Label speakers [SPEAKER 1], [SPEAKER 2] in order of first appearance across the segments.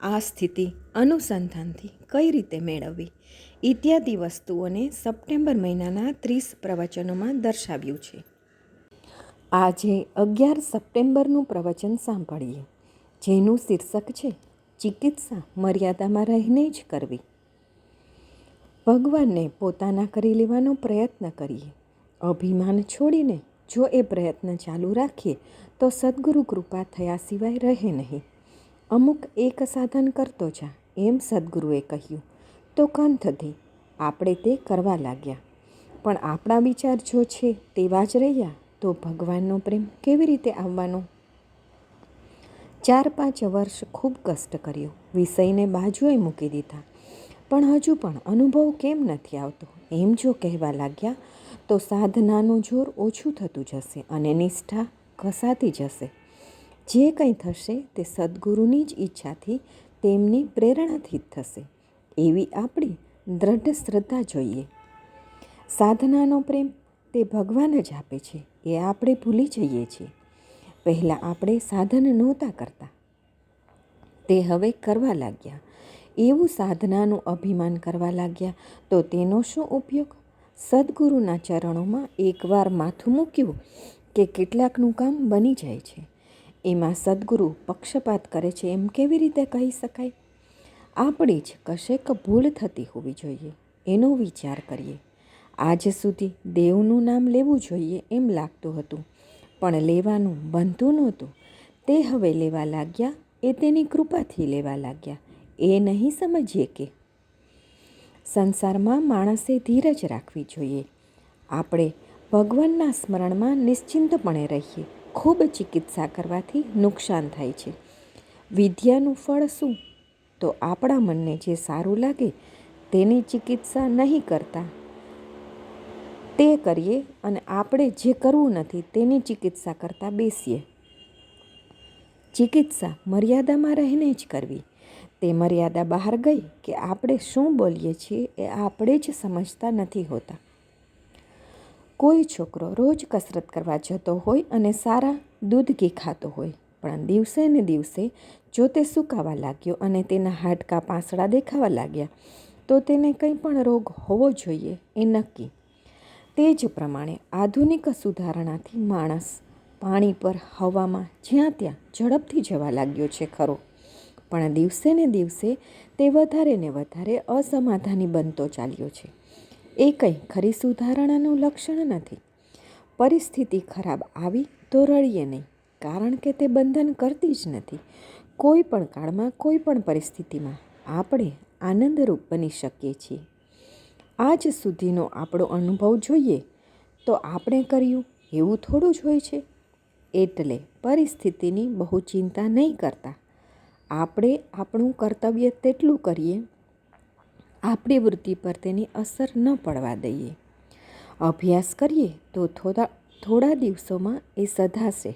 [SPEAKER 1] આ સ્થિતિ અનુસંધાનથી કઈ રીતે મેળવવી? ઇત્યાદિ વસ્તુઓને સપ્ટેમ્બર મહિનાના ત્રીસ પ્રવચનોમાં દર્શાવ્યું છે. આજે અગિયાર સપ્ટેમ્બરનું પ્રવચન સાંભળીએ. જેનું શીર્ષક છે, ચિકિત્સા મર્યાદામાં રહીને જ કરવી. ભગવાનને પોતાના કરી લેવાનો પ્રયત્ન કરીએ. અભિમાન છોડીને જો એ પ્રયત્ન ચાલુ રાખીએ, તો સદગુરુ કૃપા થયા સિવાય રહે નહીં. અમુક એક સાધન કરતો જા, એમ સદગુરુએ કહ્યું. તો કંથથી આપણે તે કરવા લાગ્યા. પણ આપણા વિચાર જો છે તેવા જ રહ્યા, તો ભગવાનનો પ્રેમ કેવી રીતે આવવાનો? ચાર પાંચ વર્ષ ખૂબ કષ્ટ કર્યો, વિષયને બાજુએ મૂકી દીધા. પણ હજુ પણ અનુભવ કેમ નથી આવતો? એમ જો કહેવા લાગ્યા, તો સાધનાનું જોર ઓછું થતું જશે અને નિષ્ઠા ઘસાતી જશે. જે કંઈ થશે તે સદગુરુની જ ઈચ્છાથી તેમની પ્રેરણાથી જ થશે. એવી આપણી દ્રઢ શ્રદ્ધા જોઈએ. સાધનાનો પ્રેમ તે ભગવાન જ આપે છે, એ આપણે ભૂલી જઈએ છીએ. પહેલાં આપણે સાધન નહોતા કરતા. તે હવે કરવા લાગ્યા. એવું સાધનાનું અભિમાન કરવા લાગ્યા તો તેનો શું ઉપયોગ? સદગુરુના ચરણોમાં એકવાર માથું મૂક્યું કે કેટલાકનું કામ બની જાય છે. એમાં સદગુરુ પક્ષપાત કરે છે એમ કેવી રીતે કહી શકાય? આપણી જ કશેક ભૂલ થતી હોવી જોઈએ, એનો વિચાર કરીએ. આજ સુધી દેવનું નામ લેવું જોઈએ એમ લાગતું હતું, પણ લેવાનું બનતું નહોતું. તે હવે લેવા લાગ્યા, એ તેની કૃપાથી લેવા લાગ્યા, એ નહીં સમજીએ કે સંસારમાં માણસે ધીરજ રાખવી જોઈએ. આપણે ભગવાનના સ્મરણમાં નિશ્ચિંતપણે રહીએ. ખૂબ ચિકિત્સા કરવાથી નુકસાન થાય છે. વિદ્યાનું ફળ શું? તો આપણા મનને જે સારું લાગે તેની ચિકિત્સા નહીં કરતા. તે કરીએ અને આપણે જે કરવું નથી તેની ચિકિત્સા કરતાં બેસીએ. ચિકિત્સા મર્યાદામાં રહીને જ કરવી. તે મર્યાદા બહાર ગઈ કે આપણે શું બોલીએ છીએ એ આપણે જ સમજતા નથી હોતા. કોઈ છોકરો રોજ કસરત કરવા જતો હોય અને સારા દૂધ ઘી ખાતો હોય, પણ દિવસે ને દિવસે જો તે સુકાવા લાગ્યો અને તેના હાડકાં પાંસળા દેખાવા લાગ્યા, તો તેને કંઈ પણ રોગ હોવો જોઈએ એ નક્કી. તે જ પ્રમાણે આધુનિક સુધારણાથી માણસ પાણી પર હવામાં જ્યાં ત્યાં ઝડપથી જવા લાગ્યો છે ખરો. પણ દિવસે ને દિવસે તે વધારે ને વધારે અસમાધાની બનતો ચાલ્યો છે. એ કંઈ ખરી સુધારણાનું લક્ષણ નથી. પરિસ્થિતિ ખરાબ આવી તો રડીએ નહીં, કારણ કે તે બંધન કરતી જ નથી. કોઈ પણ કાળમાં, કોઈ પણ પરિસ્થિતિમાં આપણે આનંદરૂપ બની શકીએ છીએ. આજ સુધીનો આપણો અનુભવ જોઈએ તો આપણે કર્યું એવું થોડું જ હોય છે. એટલે પરિસ્થિતિની બહુ ચિંતા નહીં કરતા. આપણે આપણું કર્તવ્ય તેટલું કરીએ આપણી વૃત્તિ પર તેની અસર ન પડવા દઈએ. અભ્યાસ કરીએ તો થોડા થોડા દિવસોમાં એ સધાશે.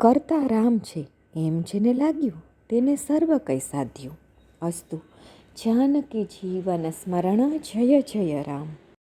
[SPEAKER 1] કરતા રામ છે, એમ જેને લાગ્યું તેને સર્વ કંઈ સાધ્યું. અસ્તુ, જાનકી જીવન સ્મરણ જય જય રામ.